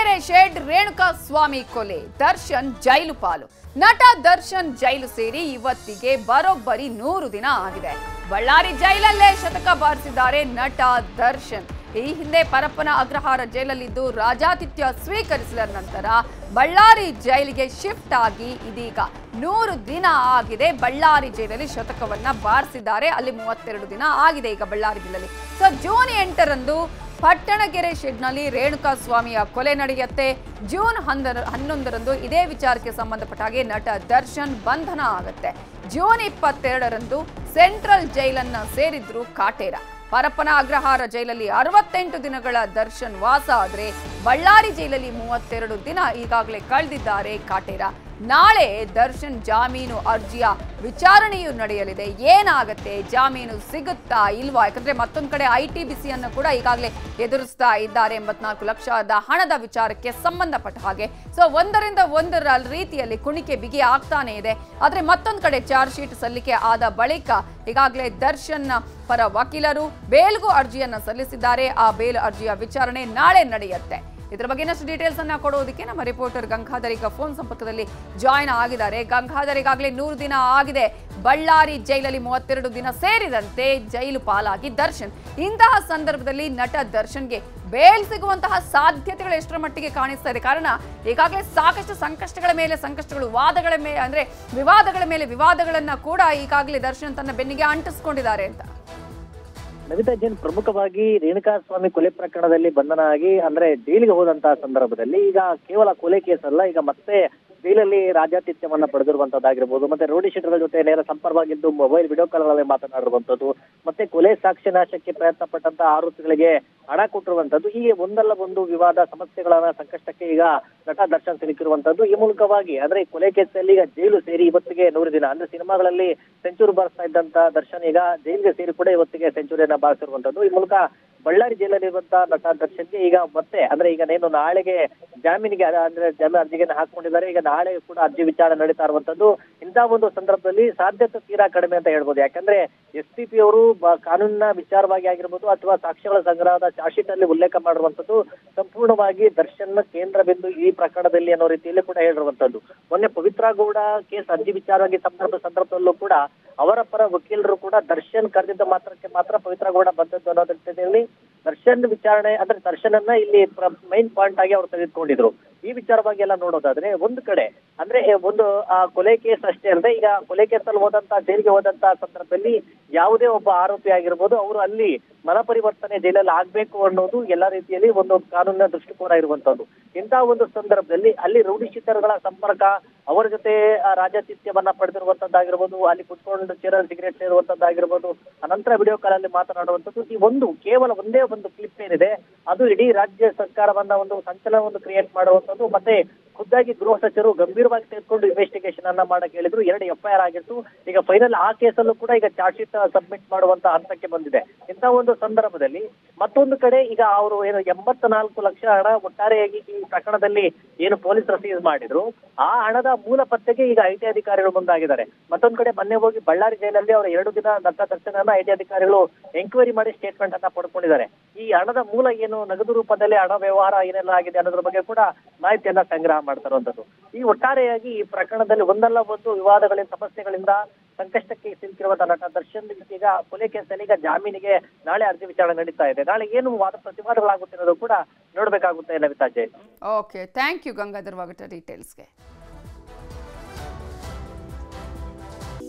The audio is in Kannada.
ಪಟ್ಟಣಗೆರೆ ಶೇಡ್ ರೇಣುಕಾ ಸ್ವಾಮಿ ಕೊಲೆ, ದರ್ಶನ್ ಜೈಲು ಪಾಲು. ನಟ ದರ್ಶನ್ ಜೈಲು ಸೇರಿ ಇವತ್ತಿಗೆ ಬರೋಬ್ಬರಿ ನೂರು ದಿನ ಆಗಿದೆ. ಬಳ್ಳಾರಿ ಜೈಲಲ್ಲೇ ಶತಕ ಬಾರಿಸಿದ್ದಾರೆ ನಟ ದರ್ಶನ್. ಈ ಹಿಂದೆ ಪರಪ್ಪನ ಅಗ್ರಹಾರ ಜೈಲಲ್ಲಿದ್ದು ರಾಜಾತಿಥ್ಯ ಸ್ವೀಕರಿಸಿದ ನಂತರ ಬಳ್ಳಾರಿ ಜೈಲಿಗೆ ಶಿಫ್ಟ್ ಆಗಿ ಇದೀಗ ನೂರು ದಿನ ಆಗಿದೆ ಬಳ್ಳಾರಿ ಜೈಲಲ್ಲಿ ಶತಕವನ್ನ ಬಾರಿಸಿದ್ದಾರೆ. ಅಲ್ಲಿ ಮೂವತ್ತೆರಡು ದಿನ ಆಗಿದೆ ಈಗ ಬಳ್ಳಾರಿ ಜಿಲ್ಲೆಯಲ್ಲಿ. ಸೊ ಜೂನ್ ಎಂಟರಂದು ಪಟ್ಟಣಗೆರೆ ಶೆಡ್ನಲ್ಲಿ ರೇಣುಕಾ ಸ್ವಾಮಿಯ ಕೊಲೆ ನಡೆಯುತ್ತೆ. ಜೂನ್ ಹನ್ನೊಂದರ ಹನ್ನೊಂದರಂದು ಇದೇ ವಿಚಾರಕ್ಕೆ ಸಂಬಂಧಪಟ್ಟ ಹಾಗೆ ನಟ ದರ್ಶನ್ ಬಂಧನ ಆಗುತ್ತೆ. ಜೂನ್ ಇಪ್ಪತ್ತೆರಡರಂದು ಸೆಂಟ್ರಲ್ ಜೈಲನ್ನ ಸೇರಿದ್ರು ಕಾಟೇರ. ಪರಪ್ಪನ ಅಗ್ರಹಾರ ಜೈಲಲ್ಲಿ ಅರವತ್ತೆಂಟು ದಿನಗಳ ದರ್ಶನ್ ವಾಸ ಆದ್ರೆ ಬಳ್ಳಾರಿ ಜೈಲಲ್ಲಿ ಮೂವತ್ತೆರಡು ದಿನ ಈಗಾಗಲೇ ಕಳೆದಿದ್ದಾರೆ ಕಾಟೇರ. ನಾಳೆ ದರ್ಶನ್ ಜಾಮೀನು ಅರ್ಜಿಯ ವಿಚಾರಣೆಯು ನಡೆಯಲಿದೆ. ಏನಾಗುತ್ತೆ? ಜಾಮೀನು ಸಿಗುತ್ತಾ ಇಲ್ವಾ? ಯಾಕಂದ್ರೆ ಮತ್ತೊಂದು ಕಡೆ ಐ ಟಿ ಬಿಸಿಯನ್ನು ಕೂಡ ಈಗಾಗಲೇ ಎದುರಿಸ್ತಾ ಇದ್ದಾರೆ. ಎಂಬತ್ನಾಲ್ಕು ಲಕ್ಷದ ಹಣದ ವಿಚಾರಕ್ಕೆ ಸಂಬಂಧಪಟ್ಟ ಹಾಗೆ. ಸೊ ಒಂದರಿಂದ ಒಂದರ ರೀತಿಯಲ್ಲಿ ಕುಣಿಕೆ ಬಿಗಿ ಆಗ್ತಾನೆ ಇದೆ. ಆದ್ರೆ ಮತ್ತೊಂದು ಕಡೆ ಚಾರ್ಜ್ ಶೀಟ್ ಸಲ್ಲಿಕೆ ಆದ ಬಳಿಕ ಈಗಾಗಲೇ ದರ್ಶನ್ ಪರ ವಕೀಲರು ಬೇಲ್ಗೂ ಅರ್ಜಿಯನ್ನು ಸಲ್ಲಿಸಿದ್ದಾರೆ. ಆ ಬೇಲ್ ಅರ್ಜಿಯ ವಿಚಾರಣೆ ನಾಳೆ ನಡೆಯುತ್ತೆ. ಇದರ ಬಗ್ಗೆ ಇನ್ನಷ್ಟು ಡೀಟೇಲ್ಸ್ ಅನ್ನ ಕೊಡೋದಕ್ಕೆ ನಮ್ಮ ರಿಪೋರ್ಟರ್ ಗಂಗಾಧರ್ ಈಗ ಫೋನ್ ಸಂಪರ್ಕದಲ್ಲಿ ಜಾಯ್ನ್ ಆಗಿದ್ದಾರೆ. ಗಂಗಾಧರ್ ಈಗಾಗಲೇ ನೂರು ದಿನ ಆಗಿದೆ. ಬಳ್ಳಾರಿ ಜೈಲಲ್ಲಿ ಮೂವತ್ತೆರಡು ದಿನ ಸೇರಿದಂತೆ ಜೈಲು ಪಾಲಾಗಿ ದರ್ಶನ್. ಇಂತಹ ಸಂದರ್ಭದಲ್ಲಿ ನಟ ದರ್ಶನ್ಗೆ ಬೇಲ್ ಸಿಗುವಂತಹ ಸಾಧ್ಯತೆಗಳು ಎಷ್ಟರ ಮಟ್ಟಿಗೆ ಕಾಣಿಸ್ತಾ ಇದೆ? ಕಾರಣ, ಈಗಾಗಲೇ ಸಾಕಷ್ಟು ಸಂಕಷ್ಟಗಳ ಮೇಲೆ, ಸಂಕಷ್ಟಗಳು, ವಾದಗಳ ಮೇಲೆ ಅಂದ್ರೆ ವಿವಾದಗಳ ಮೇಲೆ ವಿವಾದಗಳನ್ನ ಕೂಡ ಈಗಾಗಲೇ ದರ್ಶನ್ ತನ್ನ ಬೆನ್ನಿಗೆ ಅಂಟಿಸ್ಕೊಂಡಿದ್ದಾರೆ ಅಂತ. ನವಿತಾ ಜೈನ್ ಪ್ರಮುಖವಾಗಿ ರೇಣುಕಾ ಸ್ವಾಮಿ ಕೊಲೆ ಪ್ರಕರಣದಲ್ಲಿ ಬಂಧನ ಆಗಿ ಅಂದ್ರೆ ಜೈಲಿಗೆ ಹೋದಂತಹ ಸಂದರ್ಭದಲ್ಲಿ ಈಗ ಕೇವಲ ಕೊಲೆ ಕೇಸ್ ಅಲ್ಲ ಈಗ ಮತ್ತೆ ಜೈಲಲ್ಲಿ ರಾಜಾತಿಥ್ಯವನ್ನ ಪಡೆದಿರುವಂತದ್ದಾಗಿರ್ಬೋದು, ಮತ್ತೆ ರೋಡಿ ಶೀಟರ್ಗಳ ಜೊತೆ ನೇರ ಸಂಪರ್ಕವಾಗಿದ್ದು ಮೊಬೈಲ್ ವಿಡಿಯೋ ಕಾಲ್ಗಳಲ್ಲಿ ಮಾತನಾಡಿರುವಂತದ್ದು, ಮತ್ತೆ ಕೊಲೆ ಸಾಕ್ಷಿ ನಾಶಕ್ಕೆ ಪ್ರಯತ್ನ ಪಟ್ಟಂತ ಆರೋಪಿಗಳಿಗೆ ಹಣ ಕೊಟ್ಟಿರುವಂತದ್ದು, ಹೀಗೆ ಒಂದಲ್ಲ ಒಂದು ವಿವಾದ ಸಮಸ್ಯೆಗಳನ್ನ ಸಂಕಷ್ಟಕ್ಕೆ ಈಗ ನಟ ದರ್ಶನ್ ಸಿಲುಕಿರುವಂತದ್ದು. ಈ ಮೂಲಕವಾಗಿ ಅಂದ್ರೆ ಕೊಲೆ ಕೇಸಲ್ಲಿ ಈಗ ಜೈಲು ಸೇರಿ ಇವತ್ತಿಗೆ ನೂರು ದಿನ, ಅಂದ್ರೆ ಸಿನಿಮಾಗಳಲ್ಲಿ ಸೆಂಚುರಿ ಬಾರಿಸ್ತಾ ಇದ್ದಂತ ದರ್ಶನ್ ಈಗ ಜೈಲಿಗೆ ಸೇರಿ ಕೂಡ ಇವತ್ತಿಗೆ ಸೆಂಚುರಿಯನ್ನ ಬಾರಿಸಿರುವಂತದ್ದು. ಈ ಮೂಲಕ ಬಳ್ಳಾರಿ ಜೈಲಲ್ಲಿರುವಂತಹ ನಟ ದರ್ಶನ್ಗೆ ಈಗ ಮತ್ತೆ, ಅಂದ್ರೆ ಈಗ ನೇನು ನಾಳೆಗೆ ಜಾಮೀನಿಗೆ ಅದ- ಅಂದ್ರೆ ಜಾಮೀನು ಅರ್ಜಿಗೆ ಹಾಕೊಂಡಿದ್ದಾರೆ. ಈಗ ನಾಳೆ ಕೂಡ ಅರ್ಜಿ ವಿಚಾರಣೆ ನಡೀತಾ ಇರುವಂತದ್ದು. ಇಂತಹ ಒಂದು ಸಂದರ್ಭದಲ್ಲಿ ಸಾಧ್ಯತೆ ತೀರಾ ಕಡಿಮೆ ಅಂತ ಹೇಳ್ಬೋದು. ಯಾಕಂದ್ರೆ ಎಸ್ ಪಿ ಪಿ ಅವರು ಕಾನೂನಿನ ವಿಚಾರವಾಗಿ ಆಗಿರ್ಬೋದು ಅಥವಾ ಸಾಕ್ಷ್ಯಗಳ ಸಂಗ್ರಹದ ಚಾರ್ಜ್ ಅಲ್ಲಿ ಉಲ್ಲೇಖ ಮಾಡಿರುವಂತದ್ದು ಸಂಪೂರ್ಣವಾಗಿ ದರ್ಶನ್ ಕೇಂದ್ರ ಬಿಂದು ಈ ಪ್ರಕರಣದಲ್ಲಿ ಅನ್ನೋ ರೀತಿಯಲ್ಲಿ ಕೂಡ ಹೇಳಿರುವಂತದ್ದು. ಮೊನ್ನೆ ಪವಿತ್ರ ಗೌಡ ಕೇಸ್ ಅರ್ಜಿ ವಿಚಾರವಾಗಿ ಸಂದರ್ಭ ಸಂದರ್ಭದಲ್ಲೂ ಕೂಡ ಅವರ ಪರ ವಕೀಲರು ಕೂಡ ದರ್ಶನ್ ಕರೆದಿದ್ದ ಮಾತ್ರಕ್ಕೆ ಮಾತ್ರ ಪವಿತ್ರ ಗೌಡ ಬಂದದ್ದು ಅನ್ನೋದಕ್ಕೆ ದರ್ಶನ್ ವಿಚಾರಣೆ ಅಂದ್ರೆ ದರ್ಶನನ್ನ ಇಲ್ಲಿ ಮೈನ್ ಪಾಯಿಂಟ್ ಆಗಿ ಅವರು ತೆಗೆದುಕೊಂಡಿದ್ರು. ಈ ವಿಚಾರವಾಗಿ ಎಲ್ಲ ನೋಡೋದಾದ್ರೆ ಒಂದು ಕಡೆ, ಅಂದ್ರೆ ಒಂದು, ಆ, ಕೊಲೆ ಕೇಸ್ ಅಷ್ಟೇ ಅಲ್ಲದೆ ಈಗ ಕೊಲೆ ಕೇಸಲ್ಲಿ ಹೋದಂತ, ಜೈಲಿಗೆ ಹೋದಂತ ಸಂದರ್ಭದಲ್ಲಿ ಯಾವುದೇ ಒಬ್ಬ ಆರೋಪಿ ಆಗಿರ್ಬೋದು, ಅವರು ಅಲ್ಲಿ ಮನ ಪರಿವರ್ತನೆ ಜೈಲಲ್ಲಿ ಆಗ್ಬೇಕು ಅನ್ನೋದು ಎಲ್ಲಾ ರೀತಿಯಲ್ಲಿ ಒಂದು ಕಾನೂನಿನ ದೃಷ್ಟಿಕೋನ ಇರುವಂತದ್ದು ಇಂತಹ ಒಂದು ಸಂದರ್ಭದಲ್ಲಿ ಅಲ್ಲಿ ರೌಡಿ ಶೀಟರ್ಗಳ ಸಂಪರ್ಕ, ಅವರ ಜೊತೆ ರಾಜಾತಿಥ್ಯವನ್ನ ಪಡೆದಿರುವಂತದ್ದಾಗಿರ್ಬೋದು ಅಲ್ಲಿ ಕುತ್ಕೊಂಡು ಚೇರಲ್ಲಿ ಸಿಗರೇಟ್ ಸೇರುವಂತದ್ದಾಗಿರ್ಬೋದು ಅನಂತರ ವಿಡಿಯೋ ಕಾಲ್ ಅಲ್ಲಿ ಮಾತನಾಡುವಂತದ್ದು ಈ ಒಂದು ಕೇವಲ ಒಂದೇ ಒಂದು ಕ್ಲಿಪ್ ಏನಿದೆ, ಅದು ಇಡೀ ರಾಜ್ಯ ಸರ್ಕಾರವನ್ನ ಒಂದು ಸಂಚಲನವನ್ನು ಕ್ರಿಯೇಟ್ ಮಾಡುವಂತದ್ದು ಮತ್ತೆ ಖುದ್ದಾಗಿ ಗೃಹ ಸಚಿವರು ಗಂಭೀರವಾಗಿ ತೆಗೆದುಕೊಂಡು ಇನ್ವೆಸ್ಟಿಗೇಷನ್ ಅನ್ನ ಮಾಡಕ್ ಹೇಳಿದ್ರು. ಎರಡು ಎಫ್ಐಆರ್ ಆಗಿತ್ತು. ಈಗ ಫೈನಲ್ ಆ ಕೇಸಲ್ಲೂ ಕೂಡ ಈಗ ಚಾರ್ಜ್ ಶೀಟ್ ಸಬ್ಮಿಟ್ ಮಾಡುವಂತ ಹಂತಕ್ಕೆ ಬಂದಿದೆ. ಇಂಥ ಒಂದು ಸಂದರ್ಭದಲ್ಲಿ ಮತ್ತೊಂದು ಕಡೆ ಈಗ ಅವರು ಏನು ಎಂಬತ್ತ ನಾಲ್ಕು ಲಕ್ಷ ಹಣ ಒಟ್ಟಾರೆಯಾಗಿ ಈ ಪ್ರಕರಣದಲ್ಲಿ ಏನು ಪೊಲೀಸರು ಸೀಸ್ ಮಾಡಿದ್ರು. ಆ ಹಣದ ಮೂಲ ಪತ್ತೆಗೆ ಈಗ ಐ ಟಿ ಅಧಿಕಾರಿಗಳು ಮುಂದಾಗಿದ್ದಾರೆ. ಮತ್ತೊಂದು ಕಡೆ ಮೊನ್ನೆ ಹೋಗಿ ಬಳ್ಳಾರಿ ಜೈಲಲ್ಲಿ ಅವರು ಎರಡು ದಿನ ದತ್ತ ದರ್ಶನ ಐಟಿ ಅಧಿಕಾರಿಗಳು ಎಂಕ್ವೈರಿ ಮಾಡಿ ಸ್ಟೇಟ್ಮೆಂಟ್ ಅನ್ನ ಪಡ್ಕೊಂಡಿದ್ದಾರೆ. ಈ ಹಣದ ಮೂಲ ಏನು? ನಗದು ರೂಪದಲ್ಲಿ ಹಣ ವ್ಯವಹಾರ ಏನೆಲ್ಲ ಆಗಿದೆ ಅನ್ನೋದ್ರ ಬಗ್ಗೆ ಕೂಡ ಮಾಹಿತಿಯನ್ನ ಸಂಗ್ರಹ ಮಾಡ್ತಾರುವಂಥದ್ದು ಈ ಒಟ್ಟಾರೆಯಾಗಿ ಈ ಪ್ರಕರಣದಲ್ಲಿ ಒಂದಲ್ಲ ಒಂದು ವಿವಾದಗಳಿಂದ, ಸಮಸ್ಯೆಗಳಿಂದ ಸಂಕಷ್ಟಕ್ಕೆ ಸಿಲುಕಿರುವಂತಹ ನಟ ದರ್ಶನ್ ಈಗ ಕೊಲೆ ಕೇಸಲ್ಲಿ ಈಗ ಜಾಮೀನಿಗೆ ನಾಳೆ ಅರ್ಜಿ ವಿಚಾರಣೆ ನಡೀತಾ ಇದೆ. ನಾಳೆ ಏನು ವಾದ ಪ್ರತಿವಾದಗಳಾಗುತ್ತೆ ಅನ್ನೋದು ಕೂಡ ನೋಡ್ಬೇಕಾಗುತ್ತೆ Lavita okay thank you Gangadhar ವಾಗಟ ಡೀಟೇಲ್ಸ್ಗೆ